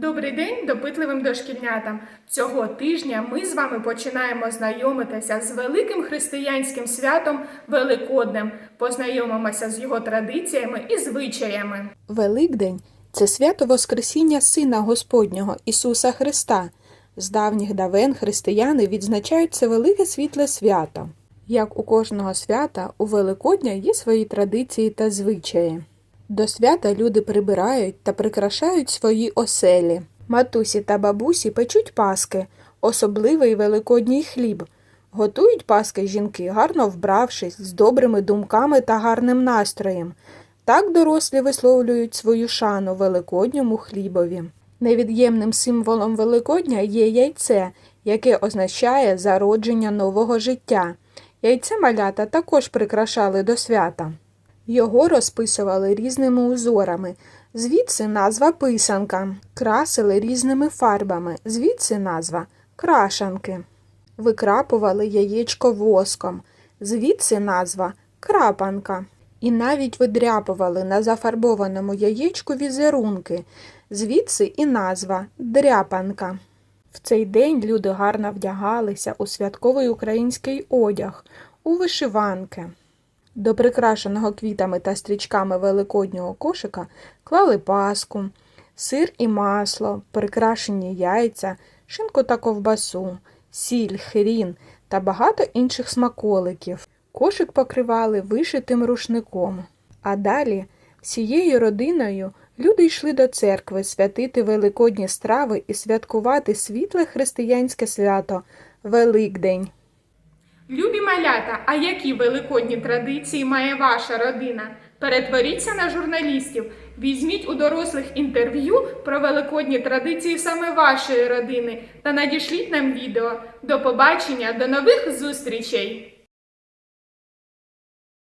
Добрий день допитливим дошкільнятам. Цього тижня ми з вами починаємо знайомитися з великим християнським святом Великоднем. Познайомимося з його традиціями і звичаями. Великдень це свято Воскресіння Сина Господнього Ісуса Христа. З давніх давен християни відзначають це велике світле свято. Як у кожного свята, у Великодня є свої традиції та звичаї. До свята люди прибирають та прикрашають свої оселі. Матусі та бабусі печуть паски, особливий великодній хліб. Готують паски жінки, гарно вбравшись, з добрими думками та гарним настроєм. Так дорослі висловлюють свою шану великодньому хлібові. Невід'ємним символом Великодня є яйце, яке означає зародження нового життя. Яйце малята також прикрашали до свята. Його розписували різними узорами, звідси назва писанка, красили різними фарбами, звідси назва крашанки. Викрапували яєчко воском, звідси назва крапанка. І навіть видряпували на зафарбованому яєчку візерунки, звідси і назва дряпанка. В цей день люди гарно вдягалися у святковий український одяг, у вишиванки. До прикрашеного квітами та стрічками великоднього кошика клали паску, сир і масло, прикрашені яйця, шинку та ковбасу, сіль, хрін та багато інших смаколиків. Кошик покривали вишитим рушником. А далі всією родиною люди йшли до церкви святити великодні страви і святкувати світле християнське свято Великдень. Любі малята, а які великодні традиції має ваша родина? Перетворіться на журналістів, візьміть у дорослих інтерв'ю про великодні традиції саме вашої родини та надішліть нам відео. До побачення, до нових зустрічей!